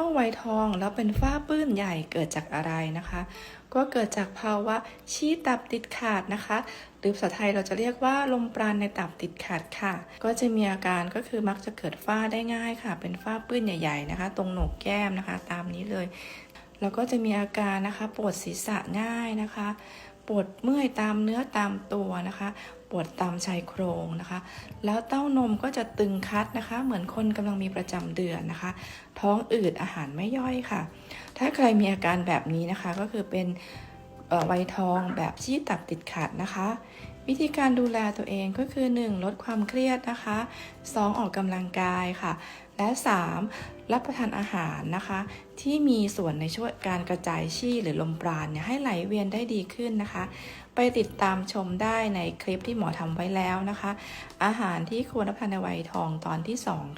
าไวทองแล้วเป็นฝ้าปื้นใหญ่เกิดจากอะไรนะคะ ก็เกิดจากภาวะชี้ตับติดขาดนะคะหรือภาษาไทยเราจะเรียกว่าลมปราณในตับติดขัดค่ะ ก็จะมีอาการก็คือมักจะเกิดฝ้าได้ง่ายค่ะ เป็นฝ้าปื้นใหญ่ ๆนะคะ ตรงโหนกแก้มนะคะ ตามนี้เลย แล้วก็จะมีอาการนะคะ ปวดศีรษะง่ายนะคะ ปวดเมื่อยตามเนื้อตามตัวนะคะ ปวดตามชายโครงนะคะ แล้วเต้านมก็จะตึงคัดนะคะ เหมือนคนกำลังมีประจำเดือนนะคะ ท้องอืดอาหารไม่ย่อยค่ะ ถ้าใครมีอาการแบบนี้นะคะก็คือเป็น วัยทองแบบชี้ตับติดขัดนะคะ วิธีการดูแลตัวเองก็คือ 1. ลดความเครียดนะคะ 2. ออกกำลังกายค่ะ และ 3. รับประทานอาหารนะคะ ที่มีส่วนในช่วยการกระจายชี่หรือลมปราณเนี่ยให้ไหลเวียนได้ดีขึ้นนะคะ ไปติดตามชมได้ในคลิปที่หมอทำไว้แล้วนะคะ อาหารที่ควรรับประทานในวัยทองตอนที่ 2 ค่ะ